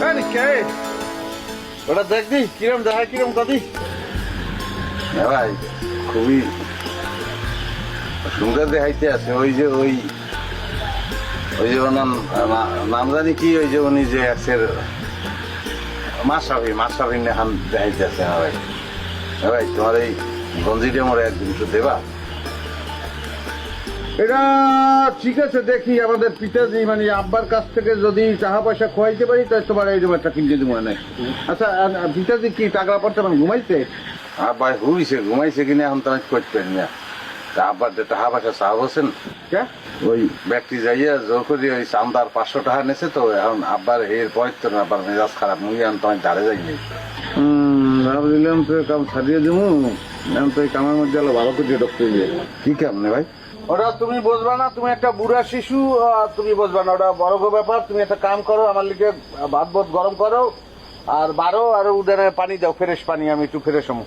আরে কে? ওটা দেখবি কিরম দেখা কিরম কদি ভাই খুবই সুন্দর দেখাইতে আছে। ওই যে ওই ওই যে ওনার না- নাম জানি কি ওই যে উনি যে এক্সের মাসাফি মাসাফি নেহান দেখাইতে আছে হ্যাঁ ভাই। ভাই তোমার এই গঞ্জিটা মোড়ে একদিন তো দেবা। এটা ঠিক আছে দেখি আমাদের পিতাজি মানে আব্বার কাছ থেকে যদি টাকা পয়সা খোয়াইতে পারি তাহলে তোমার এই একটা কিনতে দিব না আচ্ছা আর পিতাজি কি টাকা পয়সা মানে ঘুমাইছে? আব্বাই হুইছে ঘুমাইছে কিনা এখন তো আমি করতে না। তা আব্বার যে টাকা পয়সা চাপ কে? ওই ব্যক্তি যাইয়া জোর করে ওই চান্দার পাঁচশো টাকা নেছে তো এখন আব্বার এর তো না আব্বার মেজাজ খারাপ মুই এখন তোমার দাঁড়ে যাইনি ভাবছিলাম তো কাম ছাড়িয়ে দেবো এখন তো এই কামের মধ্যে ভালো করে দিয়ে কি কেমনে ভাই? ওটা তুমি বুঝবা না, তুমি একটা বুড়া শিশু তুমি বুঝবা না। ওটা বড় ব্যাপার, তুমি একটা কাম করো, আমার লিগে ভাত বোধ গরম করো, আর বারো, আর উদানে পানি দাও, ফ্রেশ পানি, আমি একটু ফ্রেশ হব